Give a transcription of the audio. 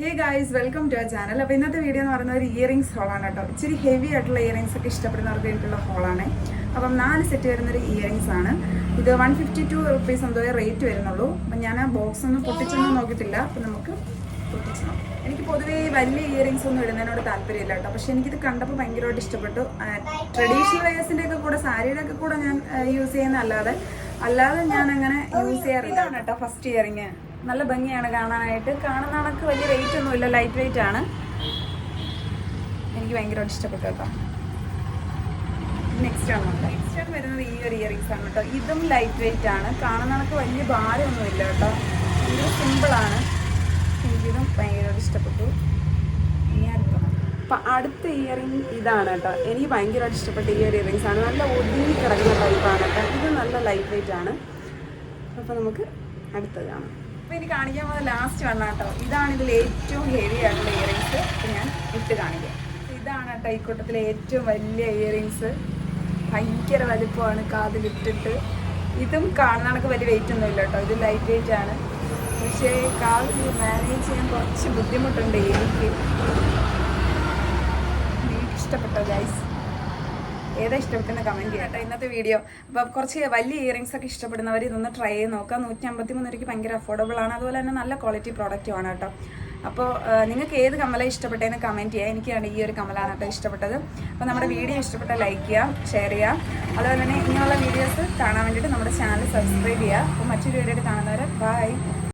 Hey guys welcome to our channel അപ്പോൾ ഇന്നത്തെ video എന്ന് പറയുന്നത് ഒരു ഇയറിംഗ്സ് ഹോളാണ് കേട്ടോ. ഇച്ചിരി ഹെവി ആയിട്ടുള്ള ഇയറിംഗ്സ് ഒക്കെ ഇഷ്ടപ്പെടുന്നവർക്ക് വേണ്ടിയിട്ടുള്ള ഹോളാണ് അപ്പം നാല് സെറ്റ് വരുന്നൊരു ഇയറിംഗ്സ് ആണ്. ഇത് വൺ ഫിഫ്റ്റി ടു റുപ്പീസ് എന്തോ റേറ്റ് വരുന്നുള്ളൂ. അപ്പം ഞാൻ ആ ബോക്സ് ഒന്നും പൊട്ടിച്ചൊന്നും നോക്കിയിട്ടില്ല. അപ്പം നമുക്ക് പൊട്ടിച്ച് നോക്കാം. എനിക്ക് പൊതുവേ വലിയ ഇയറിംഗ്സ് ഒന്നും ഇടുന്നതിനോട് താല്പര്യമില്ല കേട്ടോ. പക്ഷേ എനിക്കിത് കണ്ടപ്പോൾ ഭയങ്കരമായിട്ട് ഇഷ്ടപ്പെട്ടു. ട്രഡീഷണൽ വെയേഴ്സിന്റെ ഒക്കെ കൂടെ സാരിയുടെ ഒക്കെ കൂടെ ഞാൻ യൂസ് ചെയ്യുന്ന അല്ലാതെ അല്ലാതെ ഞാൻ അങ്ങനെ യൂസ് ചെയ്യാറില്ല കേട്ടോ ഫസ്റ്റ് ഇയറിങ് നല്ല ഭംഗിയാണ് കാണാനായിട്ട്. കാണുന്ന കണക്ക് വലിയ വെയിറ്റ് ഒന്നുമില്ല ലൈറ്റ് വെയിറ്റ് ആണ്. എനിക്ക് ഭയങ്കരമായിട്ട് ഇഷ്ടപ്പെട്ടു കേട്ടോ. നെക്സ്റ്റ് ആണ് നെക്സ്റ്റ് ആണ് വരുന്നത് ഈ ഒരു ഇയറിങ്സ് ആണ് കേട്ടോ. ഇതും ലൈറ്റ് വെയിറ്റ് ആണ്. കാണുന്ന കണക്ക് വലിയ ഭാരമൊന്നുമില്ല കേട്ടോ. ഭയങ്കര സിമ്പിളാണ് എനിക്കിതും ഭയങ്കരമായിട്ട് ഇഷ്ടപ്പെട്ടു. അപ്പം അടുത്ത ഇയറിംഗ് ഇതാണ് കേട്ടോ. എനിക്ക് ഭയങ്കരമായിട്ട് ഇഷ്ടപ്പെട്ട ഈ ഒരു ഇയറിങ്സ് ആണ്. നല്ല ഒതുങ്ങി കിടക്കുന്ന ടൈപ്പാണ് കേട്ടോ. ഇത് നല്ല ലൈറ്റ് വെയിറ്റ് ആണ്. അപ്പോൾ നമുക്ക് അടുത്തത് കാണാം. അപ്പോൾ ഇനി കാണിക്കാൻ പോകുന്ന ലാസ്റ്റ് വണ്ണ കേട്ടോ ഇതാണ് ഇതിൽ ഏറ്റവും ഹെവി ആയിട്ടുള്ള ഇയറിങ്സ് ഞാൻ ഇട്ട് കാണിക്കാം. ഇതാണ് കേട്ടോ ഈ കൂട്ടത്തിലെ ഏറ്റവും വലിയ ഇയറിങ്സ് ഭയങ്കര വലുപ്പമാണ് കാതിലിട്ടിട്ട് ഇതും കാണാനൊക്കെ വലിയ വെയിറ്റ് ഒന്നും ഇല്ല കേട്ടോ. ഇത് ലൈറ്റ് വെയിറ്റ് ആണ്. പക്ഷേ കാതിൽ മാനേജ് ചെയ്യാൻ കുറച്ച് ബുദ്ധിമുട്ടുണ്ട് എനിക്ക് നിങ്ങൾക്ക് ഇഷ്ടപ്പെട്ടോ ഗൈസ് ഏതാ ഇഷ്ടപ്പെടുന്ന കമന്റ് ചെയ്യട്ടെ ഇന്നത്തെ വീഡിയോ അപ്പോൾ കുറച്ച് വലിയ ഇയറിങ്സ് ഒക്കെ ഇഷ്ടപ്പെടുന്നവർ ഇതൊന്ന് ട്രൈ ചെയ്ത് നോക്കാം. നൂറ്റി അമ്പത്തി മൂന്ന് രൂപയ്ക്ക് ഭയങ്കര അഫോർഡബിൾ ആണ്. അതുപോലെ തന്നെ നല്ല ക്വാളിറ്റി പ്രോഡക്റ്റും ആണ് കേട്ടോ. അപ്പോൾ നിങ്ങൾക്ക് ഏത് കമല ഇഷ്ടപ്പെട്ടതെന്ന് കമന്റ് ചെയ്യാം. എനിക്കാണ് ഈ ഒരു കമലാണ് കേട്ടോ ഇഷ്ടപ്പെട്ടത്. അപ്പോൾ നമ്മുടെ വീഡിയോ ഇഷ്ടപ്പെട്ട ലൈക്ക് ചെയ്യാം ഷെയർ ചെയ്യാം. അതുപോലെ തന്നെ ഇങ്ങനെയുള്ള വീഡിയോസ് കാണാൻ വേണ്ടിയിട്ട് നമ്മുടെ ചാനൽ സബ്സ്ക്രൈബ് ചെയ്യുക അപ്പോൾ മറ്റൊരു വീഡിയോ കാണുന്നവരെ ബൈ